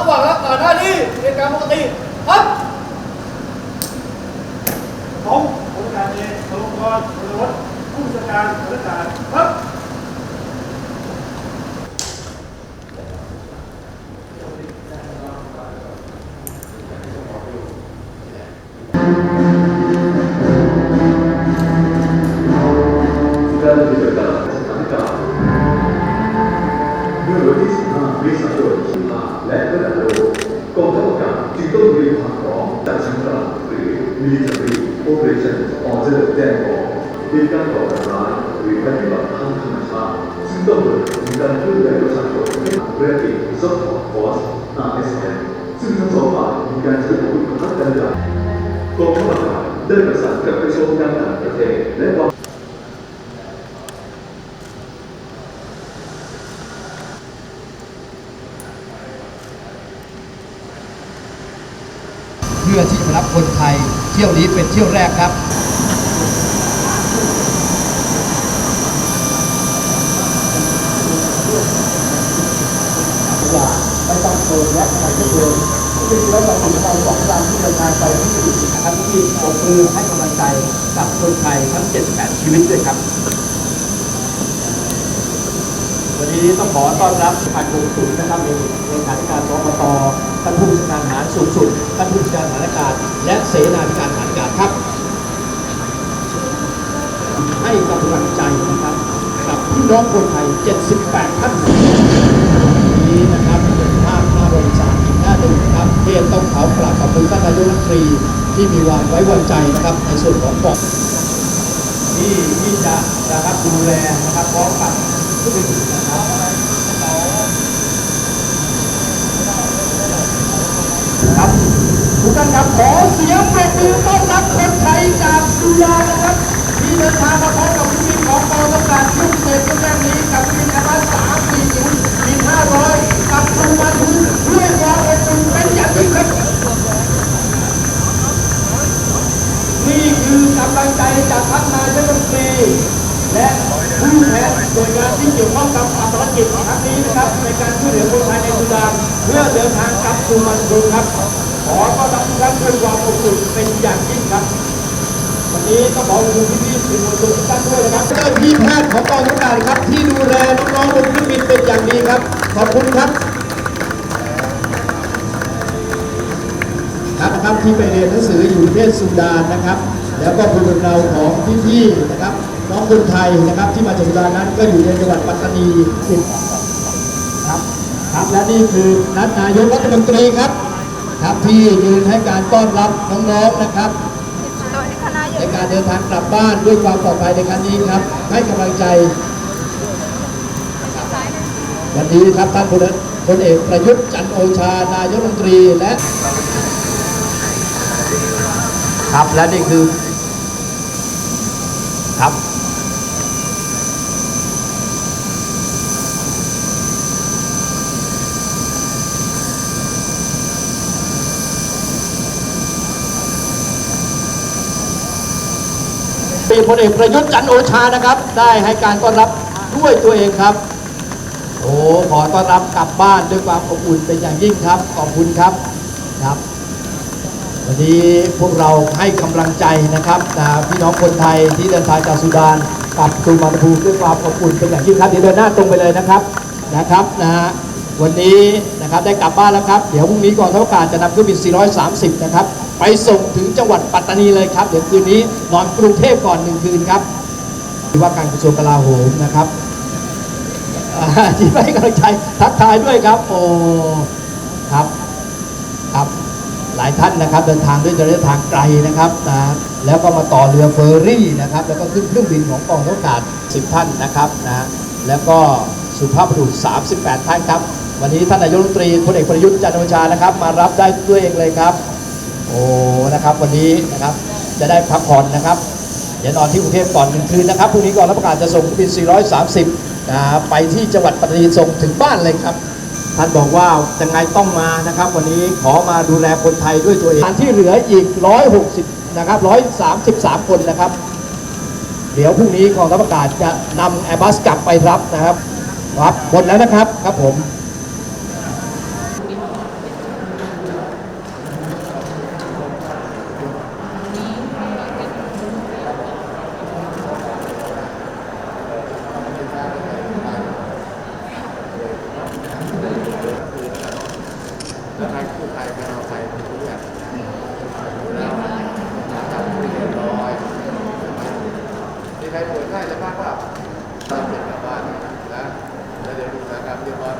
ระหว่างรักษาหน้าที่เป็นการปกติครับผมผมการเอกสมพรพรวัฒน์ผู้จัดการสำนักงานครับเมื่อวันที่15เมษายน และระดับโลกกองทัพอากาศจึงต้องเตรียมความพร้อมจากชั้นกลางหรือ Military Operation Order แจ้งบอกเหตุการก่อการร้ายหรือภัยพิบัติทางธรรมชาติซึ่งต้องเปิดมีการช่วยเหลือประชาชนให้ผ่านเรือเอก Support Force RSM ซึ่งทั้งสองฝ่ายมีการใช้อาวุธปะทะกันอย่างกองทัพอากาศได้ประสานกับกระทรวงการต่างประเทศและกองื่อที่จะรับคนไทย เที่ยวนี้เป็นเที่ยวแรกครับอย่าไม่ต้องเกินและไม่ต้องเกินซึ่งแล้วเราถึงเราสองวันที่เดินทางไปที่นะครับที่ปรบมือให้กำลังใจกับคนไทยทั้ง 78 ชีวิตด้วยครับ วันนี้ต้องขอต้อนรับผ่านกงสุลนะครับเองเลขาธิการสปตท่านผู้บัญชาการหารสูงสุดท่านผู้บัญชาการหารอากาศและเสนาธิการทหารอากาศครับ ให้กำลังใจนะครับกับพี่น้องคนไทย 78 ท่านนี้นะครับเป็นภาพหน้าบริจาคอีกหน้าหนึ่งนะครับเที่ต้องเขากราบขอบคุณท่านนายกรัฐมนตรีที่มีวางไว้วางใจนะครับในส่วนของปอกที่ที่จะนะครับ ดูแลนะครับพร้อมกับผู้เป็นนะครับครับทุกท่านครับขอเสียงปรบมือต้อนรับคนไทยจากจุฬานะครับ ที่เดินทางมาพร้อมกับผู้บินของกองทัพกาศชุดเศษชุดแรกนี้กับบินอาบัสสามสี่ศูนย์บินห้าร้อยกับสุวรรณภูมิด้วยความอบอุ่นเป็นอย่างยิ่งครับนี่คือกำลังใจจากท่านนายกรัฐมนตรี และผู้แทนหน่วยงานที่เกี่ยวข้องกับภารกิจครั้งนี้นะครับ ในการช่วยเหลือคนไทยในสุดานเพื่อเดินทางกลับสู่มันดุครับ ขอต้อนรับทุกท่านด้วยความอบอุ่นเป็นอย่างยิ่งครับ วันนี้ต้องขอขอบคุณพี่ๆสื่อมวลชนทุกท่านด้วยนะครับเจ้าที่แพทย์ของกองทัพอากาศครับ ที่ดูแลน้องๆบนเครื่องบินเป็นอย่างดีครับ ขอบคุณครับครับนะครับที่ไปเรียนหนังสืออยู่ประเทศสุดานนะครับ แล้วก็ภูมิลำเนาของพี่ๆนะครับ น้องคนไทยนะครับที่มาจากสุดานั้นก็อยู่ในจังหวัดปัตตานีครับครับและนี่คือนัดนายกรัฐมนตรีครับครับที่ยืนให้การต้อนรับน้องๆนะครับในการเดินทางกลับบ้านด้วยความปลอดภัยในครั้งนี้ครับ ให้กำลังใจ วันนี้ครับท่านพลพลเอกประยุทธ์จันโอชานายกรัฐมนตรีและ ครับและนี่คือ ครับปีพลเอกประยุทธ์จันทร์โอชานะครับ ได้ให้การต้อนรับด้วยตัวเองครับ โอ้ขอต้อนรับกลับบ้านด้วยความอบอุ่นเป็นอย่างยิ่งครับ ขอบคุณครับครับ วันนี้พวกเราให้กำลังใจนะครับนะพี่น้องคนไทยที่เดินทางจากสุดานกลับสู่มาตุภูด้วยความอบอุ่นเป็นอย่างยิ่งครับเดี๋ยวเดินหน้าตรงไปเลยนะครับนะครับนะฮะวันนี้นะครับได้กลับบ้านแล้วครับ เดี๋ยวพรุ่งนี้กองทัพอากาศจะนำเครื่องบิน 430 นะครับ ไปส่งถึงจังหวัดปัตตานีเลยครับ เดี๋ยวคืนนี้นอนกรุงเทพก่อนหนึ่งคืนครับว่าการกระทรวงกลาโหมนะครับที่ให้กำลังใจทักทายด้วยครับ โอ้ครับครับ หลายท่านนะครับ เดินทางด้วยระยะทางไกลนะครับนะแล้วก็มาต่อเรือเฟอร์รี่นะครับ แล้วก็ขึ้นเครื่องบินของกองทัพอากาศ 10 ท่านนะครับนะแล้วก็สุภาพบุรุษ 38 ท่านครับ วันนี้ท่านนายกรัฐมนตรีพลเอกประยุทธ์จันทร์โอชานะครับ มารับได้ด้วยเองเลยครับ โอ้นะครับวันนี้นะครับจะได้พักผ่อนนะครับเดี๋ยวนอนที่กรุงเทพก่อนหนึ่งคืนนะครับพรุ่งนี้กองทัพอากาศจะส่งเครื่องบิน 430นะไปที่จังหวัดปัตตานีส่งถึงบ้านเลยครับ ท่านบอกว่ายังไงต้องมานะครับ วันนี้ขอมาดูแลคนไทยด้วยตัวเองที่เหลืออีก 160 นะครับ 133 คนนะครับ เดี๋ยวพรุ่งนี้กองทัพอากาศจะนำแอร์บัสกลับไปรับนะครับครับหมดแล้วนะครับครับผม รักคือไทยเป็นเราไทยเป็นทุกอย่างแล้วจับเรียบร้อยมีใครป่วยไข้แล้วบ้างเปาตามเสร็จกลับบ้านนะแล้วเดี๋ยวดูสถานการณ์เรียบร้อย